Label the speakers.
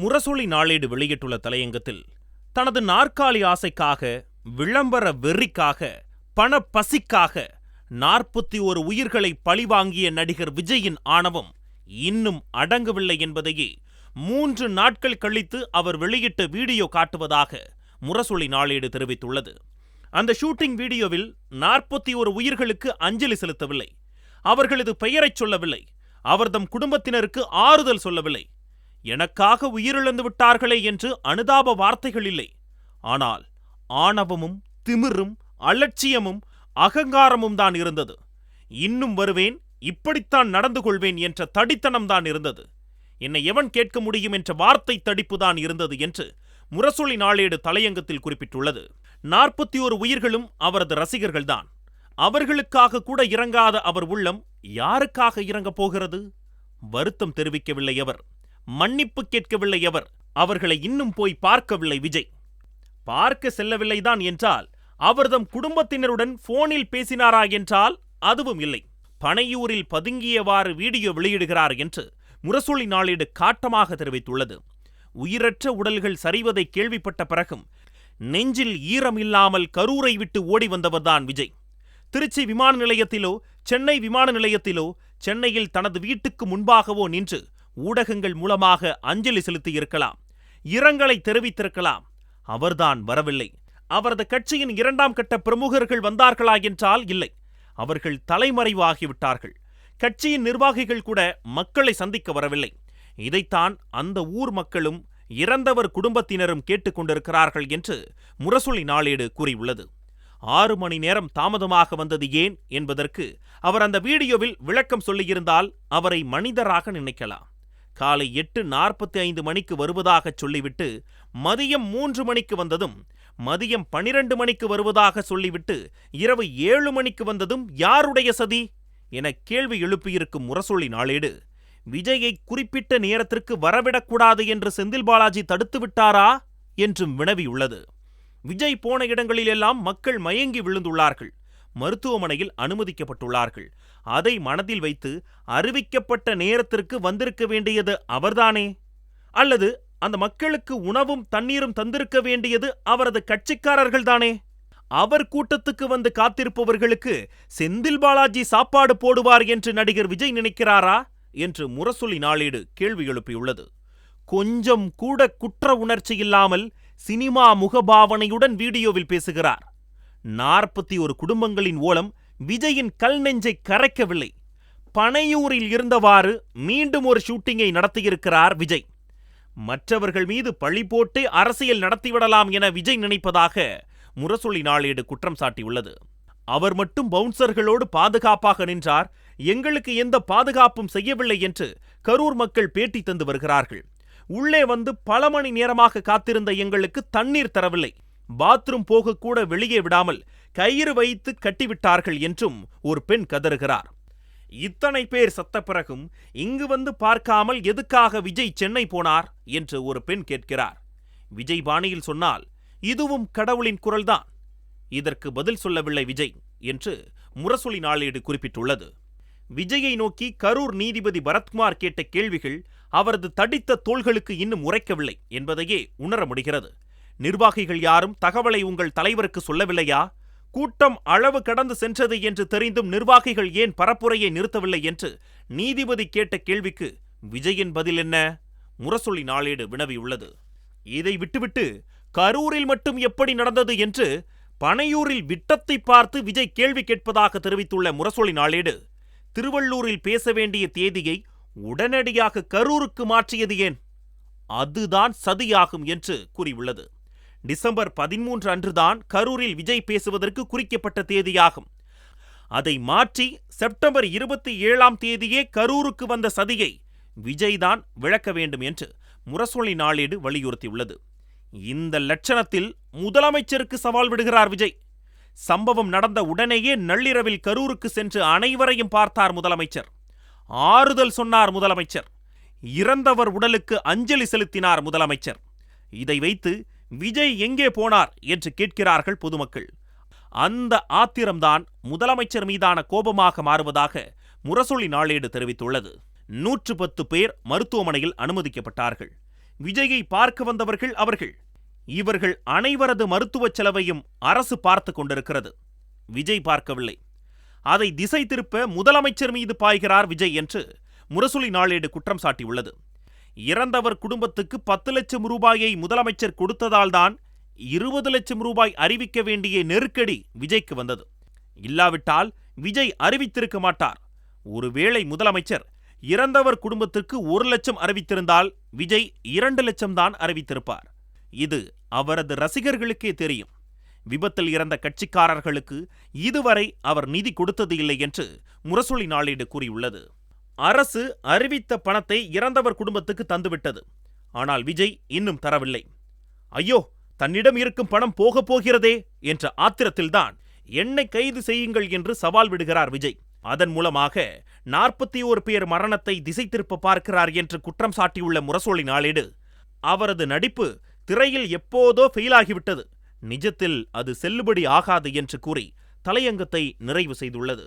Speaker 1: முரசொலி நாளேடு வெளியிட்டுள்ள தலையங்கத்தில் தனது நாற்காலி ஆசைக்காக விளம்பர வெறிக்காக பண பசிக்காக நாற்பத்தி ஒரு உயிர்களை பழிவாங்கிய நடிகர் விஜயின் ஆணவம் இன்னும் அடங்கவில்லை என்பதையே மூன்று நாட்கள் கழித்து அவர் வெளியிட்ட வீடியோ காட்டுவதாக முரசொலி நாளேடு தெரிவித்துள்ளது. அந்த ஷூட்டிங் வீடியோவில் நாற்பத்தி ஒரு உயிர்களுக்கு அஞ்சலி செலுத்தவில்லை. அவர்களது பெயரைச் சொல்லவில்லை. அவர்தம் குடும்பத்தினருக்கு ஆறுதல் சொல்லவில்லை. எனக்காக உயிரிழந்து விட்டார்களே என்று அனுதாப வார்த்தைகள் இல்லை. ஆனால் ஆணவமும் திமிரும் அலட்சியமும் அகங்காரமும் தான் இருந்தது. இன்னும் வருவேன் இப்படித்தான் நடந்து கொள்வேன் என்ற தடித்தனம் தான் இருந்தது. என்னை எவன் கேட்க முடியும் என்ற வார்த்தை தடிப்புதான் இருந்தது என்று முரசொலி நாளேடு தலையங்கத்தில் குறிப்பிட்டுள்ளது. நாற்பத்தி ஓரு உயிர்களும் அவரது ரசிகர்கள்தான் அவர்களுக்காக கூட இறங்காத அவர் உள்ளம் யாருக்காக இறங்கப் போகிறது? வருத்தம் தெரிவிக்கவில்லை அவர். மன்னிப்பு கேட்கவில்லை அவர். அவர்களை இன்னும் போய் பார்க்கவில்லை விஜய். பார்க்க செல்லவில்லைதான் என்றால் அவர்தம் குடும்பத்தினருடன் போனில் பேசினாரா என்றால் அதுவும் இல்லை. பனையூரில் பதுங்கியவாறு வீடியோ வெளியிடுகிறார் என்று முரசொலி நாளேடு காட்டமாக தெரிவித்துள்ளது. உயிரற்ற உடல்கள் சரிவதை கேள்விப்பட்ட பிறகும் நெஞ்சில் ஈரம் இல்லாமல் கரூரை விட்டு ஓடி வந்தவர்தான் விஜய். திருச்சி விமான நிலையத்திலோ சென்னை விமான நிலையத்திலோ சென்னையில் தனது வீட்டுக்கு முன்பாகவோ நின்று ஊடகங்கள் மூலமாக அஞ்சலி செலுத்தியிருக்கலாம் இரங்கலை தெரிவித்திருக்கலாம். அவர்தான் வரவில்லை. அவரது கட்சியின் இரண்டாம் கட்ட பிரமுகர்கள் வந்தார்களா என்றால் இல்லை. அவர்கள் தலைமறைவாகிவிட்டார்கள். கட்சியின் நிர்வாகிகள் கூட மக்களை சந்திக்க வரவில்லை. இதைத்தான் அந்த ஊர் மக்களும் இறந்தவர் குடும்பத்தினரும் கேட்டுக்கொண்டிருக்கிறார்கள் என்று முரசொலி நாளேடு கூறியுள்ளது. ஆறு மணி நேரம் தாமதமாக வந்தது ஏன் என்பதற்கு அவர் அந்த வீடியோவில் விளக்கம் சொல்லியிருந்தால் அவரை மனிதராக நினைக்கலாம். காலை எட்டு நாற்பத்தி ஐந்து மணிக்கு வருவதாக சொல்லிவிட்டு மதியம் மூன்று மணிக்கு வந்ததும் மதியம் பனிரெண்டு மணிக்கு வருவதாக சொல்லிவிட்டு இரவு ஏழு மணிக்கு வந்ததும் யாருடைய சதி? என கேள்வி எழுப்பியிருக்கும் முரசொலி நாளேடு விஜயை குறிப்பிட்ட நேரத்திற்கு வரவிடக்கூடாது என்று செந்தில் பாலாஜி தடுத்து விட்டாரா? என்றும் வினவியுள்ளது. விஜய் போன இடங்களிலெல்லாம் மக்கள் மயங்கி விழுந்துள்ளார்கள். மருத்துவமனையில் அனுமதிக்கப்பட்டுள்ளார்கள். அதை மனதில் வைத்து அறிவிக்கப்பட்ட நேரத்திற்கு வந்திருக்க வேண்டியது அவர்தானே? அல்லது அந்த மக்களுக்கு உணவும் தண்ணீரும் தந்திருக்க வேண்டியது அவரது கட்சிக்காரர்கள்தானே? அவர் கூட்டத்துக்கு வந்து காத்திருப்பவர்களுக்கு செந்தில் பாலாஜி சாப்பாடு போடுவார் என்று நடிகர் விஜய் நினைக்கிறாரா? என்று முரசொலி நாளேடு கேள்வி எழுப்பியுள்ளது. கொஞ்சம் கூட குற்ற உணர்ச்சி இல்லாமல் சினிமா முகபாவனையுடன் வீடியோவில் பேசுகிறார். நாற்பத்தி ஒரு குடும்பங்களின் ஓலம் விஜயின் கல் நெஞ்சை கரைக்கவில்லை. பனையூரில் இருந்தவாறு மீண்டும் ஒரு ஷூட்டிங்கை நடத்தியிருக்கிறார் விஜய். மற்றவர்கள் மீது பழி போட்டு அரசியல் நடத்திவிடலாம் என விஜய் நினைப்பதாக முரசொலி நாளேடு குற்றம் சாட்டியுள்ளது. அவர் மட்டும் பவுன்சர்களோடு பாதுகாப்பாக நின்றார். எங்களுக்கு எந்த பாதுகாப்பும் செய்யவில்லை என்று கரூர் மக்கள் பேட்டி தந்து வருகிறார்கள். உள்ளே வந்து பல மணி நேரமாக காத்திருந்த எங்களுக்கு தண்ணீர் தரவில்லை. பாத்ரூம் போகக்கூட வெளியே விடாமல் கயிறு வைத்து கட்டிவிட்டார்கள் என்றும் ஒரு பெண் கதறுகிறார். இத்தனை பேர் சத்த பிறகும் இங்கு வந்து பார்க்காமல் எதுக்காக விஜய் சென்னை போனார் என்று ஒரு பெண் கேட்கிறார். விஜய் பாணியில் சொன்னால் இதுவும் கடவுளின் குரல்தான். இதற்கு பதில் சொல்லவில்லை விஜய் என்று முரசொலி நாளேடு குறிப்பிட்டுள்ளது. விஜயை நோக்கி கரூர் நீதிபதி பரத்குமார் கேட்ட கேள்விகள் அவரது தடித்த தோள்களுக்கு இன்னும் உரைக்கவில்லை என்பதையே உணர முடிகிறது. நிர்வாகிகள் யாரும் தகவலை உங்கள் தலைவருக்கு சொல்லவில்லையா? கூட்டம் அளவு கடந்து சென்றது என்று தெரிந்தும் நிர்வாகிகள் ஏன் பரப்புரையை நிறுத்தவில்லை என்று நீதிபதி கேட்ட கேள்விக்கு விஜயின் பதில் என்ன? முரசொலி நாளேடு வினவியுள்ளது இதை விட்டுவிட்டு கரூரில் மட்டும் எப்படி நடந்தது என்று பனையூரில் விட்டத்தை பார்த்து விஜய் கேள்வி கேட்பதாக தெரிவித்துள்ள முரசொலி நாளேடு திருவள்ளூரில் பேச வேண்டிய தேதியை உடனடியாக கரூருக்கு மாற்றியது ஏன்? அதுதான் சதியாகும் என்று கூறியுள்ளது. டிசம்பர் பதிமூன்று அன்றுதான் கரூரில் விஜய் பேசுவதற்கு குறிக்கப்பட்ட தேதியாகும். அதை மாற்றி செப்டம்பர் இருபத்தி ஏழாம் தேதியே கரூருக்கு வந்த சதியை விஜய்தான் விளக்க வேண்டும் என்று முரசொலி நாளேடு வலியுறுத்தியுள்ளது. இந்த லட்சணத்தில் முதலமைச்சருக்கு சவால் விடுகிறார் விஜய். சம்பவம் நடந்த உடனேயே நள்ளிரவில் கரூருக்கு சென்று அனைவரையும் பார்த்தார் முதலமைச்சர். ஆறுதல் சொன்னார் முதலமைச்சர். இறந்தவர் உடலுக்கு அஞ்சலி செலுத்தினார் முதலமைச்சர். இதை வைத்து விஜய் எங்கே போனார் என்று கேட்கிறார்கள் பொதுமக்கள். அந்த ஆத்திரம்தான் முதலமைச்சர் மீதான கோபமாக மாறுவதாக முரசொலி நாளேடு தெரிவித்துள்ளது. நூற்று பத்து பேர் மருத்துவமனையில் அனுமதிக்கப்பட்டார்கள். விஜயை பார்க்க வந்தவர்கள் அவர்கள். இவர்கள் அனைவரது மருத்துவச் செலவையும் அரசு பார்த்துக் கொண்டிருக்கிறது. விஜய் பார்க்கவில்லை. அதை திசை திருப்ப முதலமைச்சர் மீது பாய்கிறார் விஜய் என்று முரசொலி நாளேடு குற்றம் சாட்டியுள்ளது. இறந்தவர் குடும்பத்துக்கு பத்து லட்சம் ரூபாயை முதலமைச்சர் கொடுத்ததால்தான் இருபது லட்சம் ரூபாய் அறிவிக்க வேண்டிய நெருக்கடி விஜய்க்கு வந்தது. இல்லாவிட்டால் விஜய் அறிவித்திருக்க மாட்டார். ஒருவேளை முதலமைச்சர் இறந்தவர் குடும்பத்திற்கு ஒரு லட்சம் அறிவித்திருந்தால் விஜய் இரண்டு லட்சம் தான் அறிவித்திருப்பார். இது அவரது ரசிகர்களுக்கே தெரியும். விபத்தில் இறந்த கட்சிக்காரர்களுக்கு இதுவரை அவர் நிதி கொடுத்தது இல்லை என்று முரசொலி நாளேடு கூறியுள்ளது. அரசு அறிவித்த பணத்தை இறந்தவர் குடும்பத்துக்கு தந்துவிட்டது. ஆனால் விஜய் இன்னும் தரவில்லை. ஐயோ தன்னிடம் இருக்கும் பணம் போகப் போகிறதே என்ற ஆத்திரத்தில்தான் என்னை கைது செய்யுங்கள் என்று சவால் விடுகிறார் விஜய். அதன் மூலமாக நாற்பத்தி ஓரு பேர் மரணத்தை திசை திருப்ப பார்க்கிறார் என்று குற்றம் சாட்டியுள்ள முரசொலி நாளேடு அவரது நடிப்பு திரையில் எப்போதோ ஃபெயில் ஆகிவிட்டது நிஜத்தில் அது செல்லுபடி ஆகாது என்று கூறி தலையங்கத்தை நிறைவு செய்துள்ளது.